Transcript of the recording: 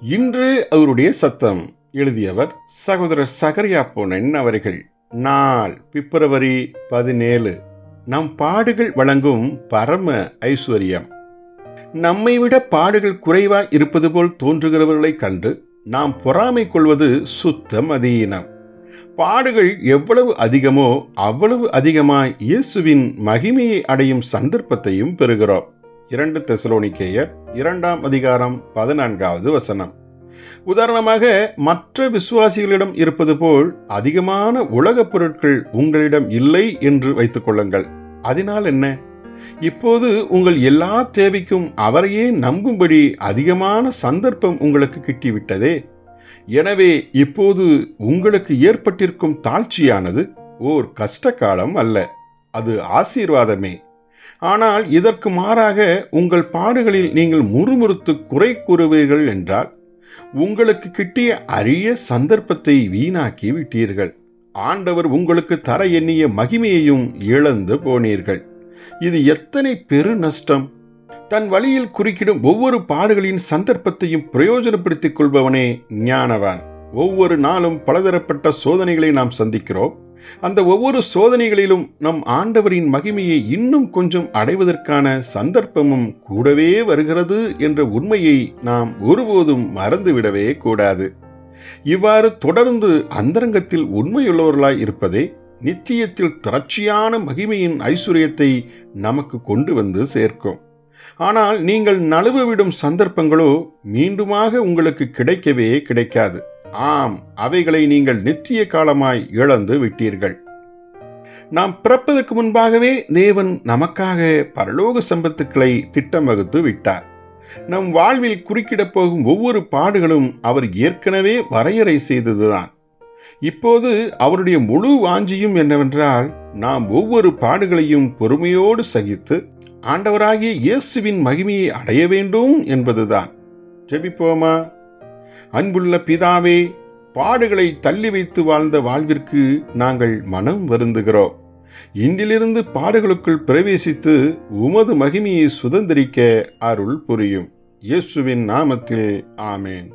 இன்று அவருடைய சத்தம் எழுதியவர் சகோதரர் சகரியா பொன்னன் அவர்கள். நாள் பிப்ரவரி பதினேழு. நம் பாடுகள் வழங்கும் பரம ஐஸ்வர்யம். நம்மை விட பாடுகள் குறைவாய் இருப்பது போல் தோன்றுகிறவர்களை கண்டு நாம் பொறாமை கொள்வது சுத்தம் அதீனம். பாடுகள் எவ்வளவு அதிகமோ அவ்வளவு அதிகமாய் இயேசுவின் மகிமையை அடையும் சந்தர்ப்பத்தையும் பெறுகிறோம். இரண்டு தெசலோனிக்கேயர் இரண்டாம் அதிகாரம் பதினான்காவது வசனம். உதாரணமாக மற்ற விசுவாசிகளிடம் இருப்பது போல் அதிகமான உலகப் பொருட்கள் உங்களிடம் இல்லை என்று வைத்துக் கொள்ளுங்கள். அதனால் என்ன? இப்போது உங்கள் எல்லா தேவைக்கும் அவரையே நம்பும்படி அதிகமான சந்தர்ப்பம் உங்களுக்கு கிட்டிவிட்டதே. எனவே இப்போது உங்களுக்கு ஏற்பட்டிருக்கும் தாழ்ச்சியானது ஓர் கஷ்ட காலம் அல்ல அது ஆசீர்வாதமே. ஆனால் இதற்கு மாறாக உங்கள் பாடுகளில் நீங்கள் முறுமுறுத்து குறை கூறுவீர்கள் என்றால் உங்களுக்கு கிட்டிய அரிய சந்தர்ப்பத்தை வீணாக்கி விட்டீர்கள். ஆண்டவர் உங்களுக்கு தர எண்ணிய மகிமையையும் இழந்து போனீர்கள். இது எத்தனை பெரு நஷ்டம்! தன் வழியில் குறுக்கிடும் ஒவ்வொரு பாடுகளின் சந்தர்ப்பத்தையும் பிரயோஜனப்படுத்திக் கொள்பவனே ஞானவான். ஒவ்வொரு நாளும் பலதரப்பட்ட சோதனைகளை நாம் சந்திக்கிறோம். அந்த ஒவ்வொரு சோதனைகளிலும் நம் ஆண்டவரின் மகிமையை இன்னும் கொஞ்சம் அடைவதற்கான சந்தர்ப்பமும் கூடவே வருகிறது என்ற உண்மையை நாம் ஒருபோதும் மறந்துவிடவே கூடாது. இவ்வாறு தொடர்ந்து அந்தரங்கத்தில் உண்மையுள்ளவர்களாய் இருப்பதே நித்தியத்தில் திரட்சியான மகிமையின் ஐஸ்வர்யத்தை நமக்கு கொண்டு வந்து சேர்க்கும். ஆனால் நீங்கள் நழுவவிடும் சந்தர்ப்பங்களோ மீண்டுமாக உங்களுக்கு கிடைக்கவே கிடைக்காது. ஆம் அவைகளை நீங்கள் நித்திய காலமாய் இழந்து விட்டீர்கள். நாம் பிறப்பதற்கு முன்பாகவே தேவன் நமக்காக பரலோக சம்பத்துக்களை திட்டம் வகுத்து விட்டார். நம் வாழ்வில் குறுக்கிடப் போகும் ஒவ்வொரு பாடுகளும் அவர் ஏற்கனவே வரையறை செய்ததுதான். இப்போது அவருடைய முழு வாஞ்சியும் என்னவென்றால் நாம் ஒவ்வொரு பாடுகளையும் பொறுமையோடு சகித்து ஆண்டவராகிய இயேசுவின் மகிமையை அடைய வேண்டும் என்பதுதான். ஜெபிப்போமா? அன்புள்ள பிதாவே பாடுகளை தள்ளி வைத்து வாழ்ந்த வாழ்விற்கு நாங்கள் மனம் வருந்துகிறோம். இன்றிலிருந்து பாடுகளுக்குள் பிரவேசித்து உமது மகிமையை சுதந்திரிக்க அருள் புரியும். இயேசுவின் நாமத்தில் ஆமேன்.